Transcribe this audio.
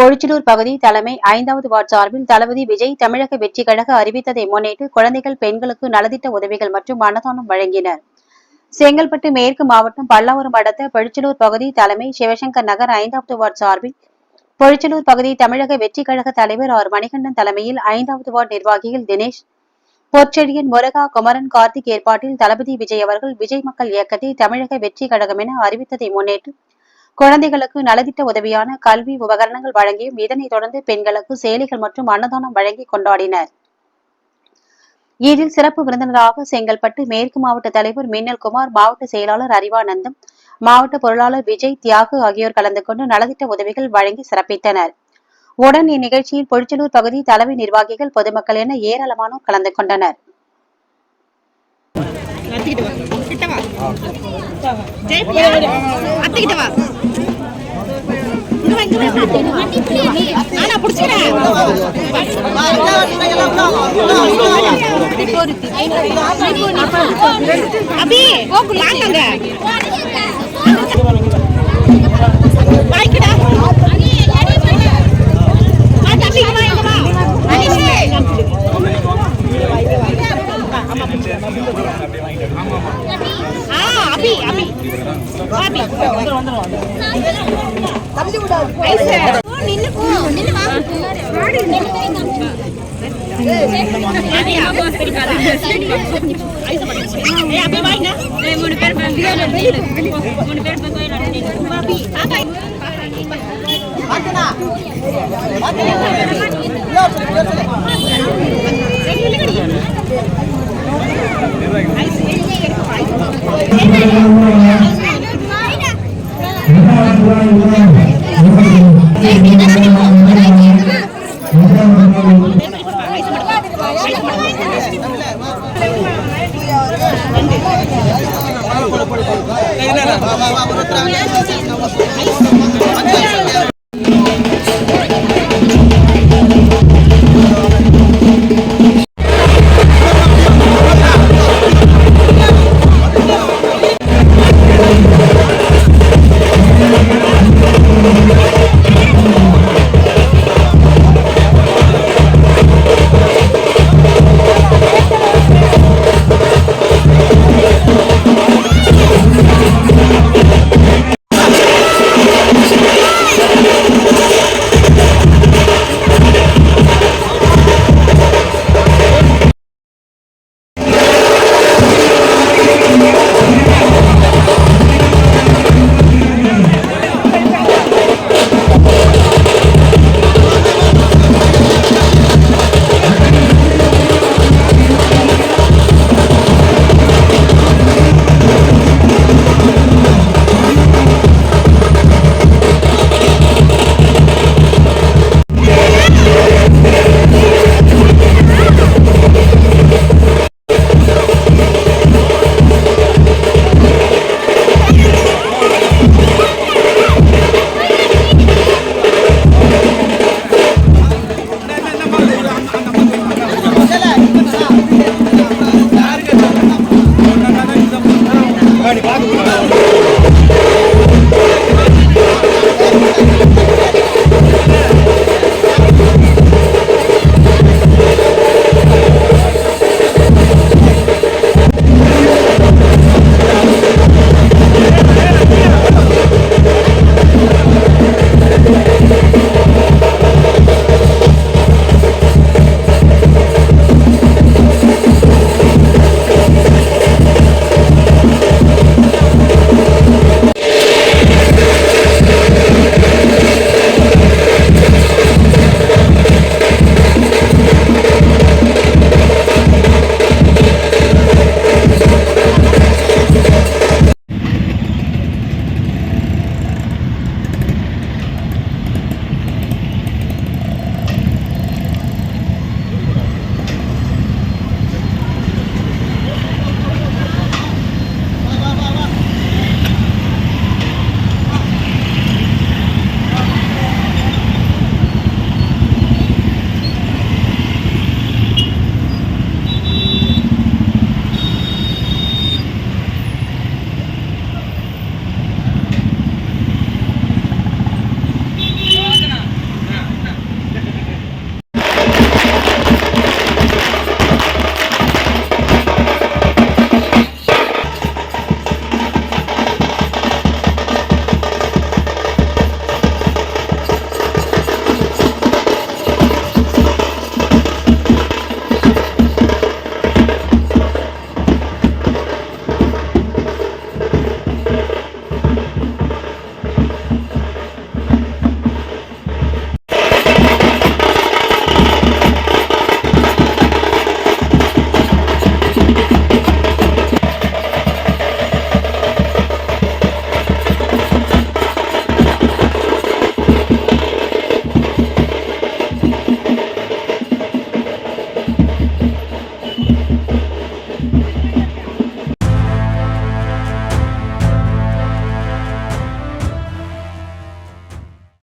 பொழிச்சலூர் பகுதி தலைமை ஐந்தாவது வார்டு சார்பில் தளபதி விஜய் தமிழக வெற்றி கழக அறிவித்ததை முன்னிட்டு குழந்தைகள் பெண்களுக்கு நலத்திட்ட உதவிகள் மற்றும் அன்னதானம் வழங்கினர். செங்கல்பட்டு மேற்கு மாவட்டம் பல்லாவரம் அடுத்த பொழிச்சலூர் பகுதி தலைமை சிவசங்கர் நகர் ஐந்தாவது வார்டு சார்பில் பொழிச்சலூர் பகுதி தமிழக வெற்றி கழக தலைவர் ஆர். மணிகண்டன் தலைமையில் ஐந்தாவது வார்டு நிர்வாகிகள் தினேஷ் பொற்செழியன் முருகா குமரன் கார்த்திக் ஏற்பாட்டில் தளபதி விஜய் அவர்கள் விஜய் மக்கள் இயக்கத்தை தமிழக வெற்றி கழகம் என அறிவித்ததை முன்னிட்டு குழந்தைகளுக்கு நலத்திட்ட உதவியான கல்வி உபகரணங்கள் வழங்கியும் இதனைத் தொடர்ந்து பெண்களுக்கு சேலைகள் மற்றும் அன்னதானம் வழங்கி கொண்டாடினர். இதில் சிறப்பு விருந்தினராக செங்கல்பட்டு மேற்கு மாவட்ட தலைவர் மின்னல் குமார் மாவட்ட செயலாளர் அறிவானந்தம் மாவட்ட பொருளாளர் விஜய் தியாகு ஆகியோர் கலந்து கொண்டு நலத்திட்ட உதவிகள் வழங்கி சிறப்பித்தனர். உடன் இந்நிகழ்ச்சியில் பொழிச்சலூர் பகுதி தலைமை நிர்வாகிகள் பொதுமக்கள் என ஏராளமானோர் கலந்து கொண்டனர். அத்திக்கிட்ட வா. கிட்ட வா. அத்திக்கிட்ட அபி வாங்க வாய்க்கடா மூணு பேர் மூணு பேர் அபி ஆபா இல்ல, இல்ல.